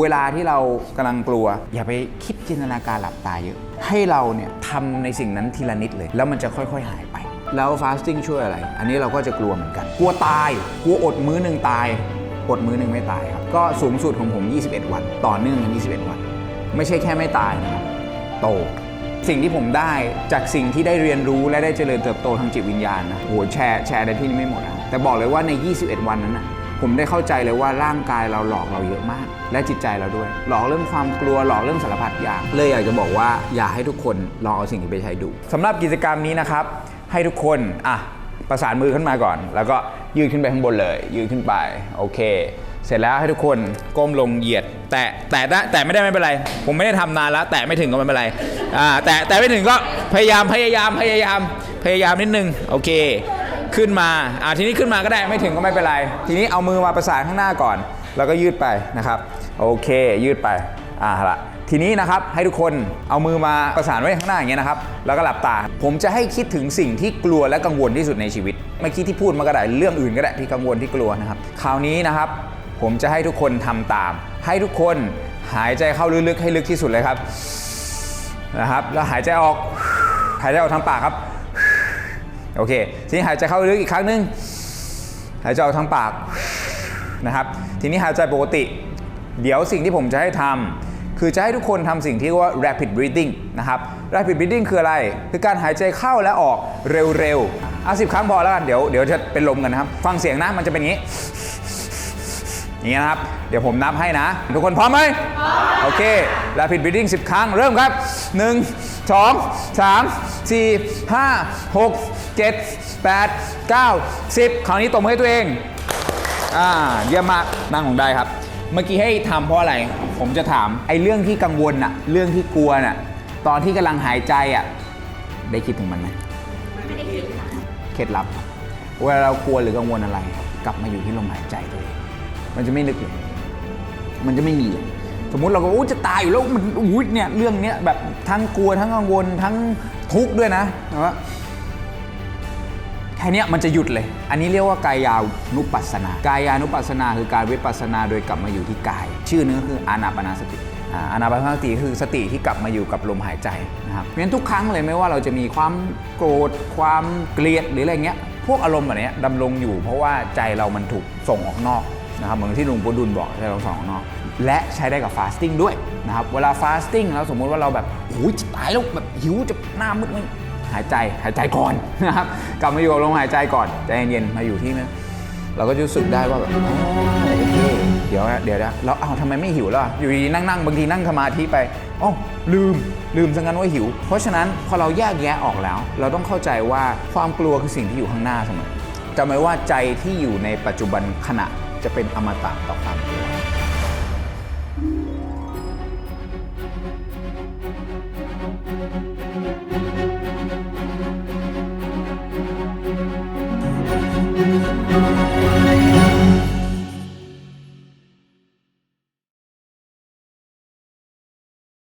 เวลาที่เรากำลังกลัว อย่าไปคิดจินตนาการหลับตาเยอะ ให้เราเนี่ยทำในสิ่งนั้นทีละนิดเลย แล้วมันจะค่อยๆ หายไป แล้วฟาสติ้งช่วยอะไร อันนี้เราก็จะกลัวเหมือนกัน กลัวตาย กลัวอดมื้อหนึ่งตาย อดมื้อหนึ่งไม่ตายครับ ก็สูงสุดของผม 21 วัน ต่อเนื่องกัน 21 วัน ไม่ใช่แค่ไม่ตายนะครับ โต สิ่งที่ผมได้จากสิ่งที่ได้เรียนรู้และได้เจริญเติบโตทางจิตวิญญาณนะโหแชร์แชร์ในที่นี้ไม่หมดนะแต่บอกเลยว่าใน 21 วันนั้นนะ ผมได้เข้าใจเลยว่าร่างกายเราหลอกเราเยอะมาก และจิตใจเราด้วย หลอกเรื่องความกลัวหลอกเรื่องสารพัดอย่างเลยอยากจะบอกว่าอยากให้ทุกคนลองเอาสิ่งนี้ไปใช้ดูสำหรับกิจกรรมนี้นะครับ ให้ทุกคนอะประสานมือขึ้นมาก่อน แล้วก็ยืดขึ้นไปข้างบนเลย ยืดขึ้นไปโอเค เสร็จแล้วให้ทุกคนก้มลงเหยียด แตะแตะได้แต่ไม่ได้ไม่เป็นไร ผมไม่ได้ทำนานแล้ว แตะไม่ถึงก็ไม่เป็นไรอ่าแต่แต่ไม่ถึงก็พยายามพยายามพยายามพยายามนิดนึงโอเค ขึ้นมาอ่าทีนี้ขึ้นมาก็ได้ไม่ถึงก็ไม่เป็นไร ทีนี้เอามือมาประสานข้างหน้าก่อน แล้วก็ยืดไปนะครับ โอเค ยืดไปอ่าละทีนี้นะครับให้ทุกคนเอามือมาประสานไว้ข้างหน้าอย่างเงี้ยนะครับ แล้วก็หลับตา ผมจะให้คิดถึงสิ่งที่กลัวและกังวลที่สุดในชีวิตเมื่อกี้ที่พูดมาก็ได้เรื่องอื่นก็ได้ที่กังวลที่กลัวนะครับ คราวนี้นะครับ ผมจะให้ทุกคนทำตาม ให้ทุกคนหายใจเข้าลึกๆให้ลึกที่สุดเลยครับนะครับ แล้วหายใจออกหายใจออกทางปากครับ โอเค ทีนี้หายใจเข้าลึกอีกครั้งหนึ่งหายใจออกทางปากนะครับ ทีนี้หายใจปกติ เดี๋ยวสิ่งที่ผมจะให้ทำคือจะให้ทุกคนทำสิ่งที่ว่า rapid breathing นะครับ rapid breathing คืออะไร คือการหายใจเข้าและออกเร็วๆอะสิบครั้งพอแล้วกัน เดี๋ยวเดี๋ยวจะเป็นลมกันนะครับ ฟังเสียงนะ มันจะเป็นอย่างนี้ อย่างนี้นะครับ เดี๋ยวผมนับให้นะ ทุกคนพร้อมไหมโอเค rapid breathing 10 ครั้งเริ่มครับ 1 2 3 4 5 6 7 8 9 10 คราวนี้ตบมือให้ตัวเอง อ่าเยี่ยมมากนั่งลงได้ครับ เมื่อกี้ให้ทำเพราะอะไร ผมจะถามไอ้เรื่องที่กังวลอะเรื่องที่กลัวน่ะตอนที่กำลังหายใจอะได้คิดถึงมันไหมไม่ได้คิดค่ะเคล็ดลับเวลาเรากลัวหรือกังวลอะไร กลับมาอยู่ที่ลมหายใจตัวเอง มันจะไม่นึกเลยมันจะไม่มีเลยสมมุติเราก็โอ้จะตายอยู่แล้วมันอุ้ยเนี่ยเรื่องเนี้ยแบบทั้งกลัวทั้งกังวลทั้งทุกข์ด้วยนะแต่ว่าแค่เนี้ยมันจะหยุดเลย อันนี้เรียกว่ากายานุปัสสนา กายานุปัสสนาคือการวิปัสสนาโดยกลับมาอยู่ที่กาย ชื่อนึงก็คืออานาปานสติอ่าอานาปานสติคือสติที่กลับมาอยู่กับลมหายใจนะครับเพราะฉะนั้นทุกครั้งเลยไม่ว่าเราจะมีความโกรธความเกลียดหรืออะไรเงี้ยพวกอารมณ์แบบเนี้ยดำรงอยู่ เพราะว่าใจเรามันถูกส่งออกนอก นะครับเหมือนที่หลวงปู่ดุลบอกใจเราส่งออกนอกและใช้ได้กับฟาสติ้งด้วยนะครับเวลาฟาสติ้งแล้วสมมุติว่าเราแบบโอ้ยจะตายแล้วแบบหิวจะหน้ามืดไม่หายใจหายใจก่อนนะครับกลับมาอยู่กับลมหายใจก่อนใจเย็นๆมาอยู่ที่นั้นเราก็จะรู้สึกได้ว่าแบบโอเคเดี๋ยวเดี๋ยวนะแล้วอ้าวทำไมไม่หิวแล้วอะอยู่ดีๆนั่งบางทีนั่งสมาธิไปอ๋อลืมลืมซะงั้นว่าหิว เพราะฉะนั้นพอเราแยกแยะออกแล้ว เราต้องเข้าใจว่าความกลัวคือสิ่งที่อยู่ข้างหน้าเสมอจำไว้ว่าใจที่อยู่ในปัจจุบันขณะ จะเป็นอมตะต่อความกลัว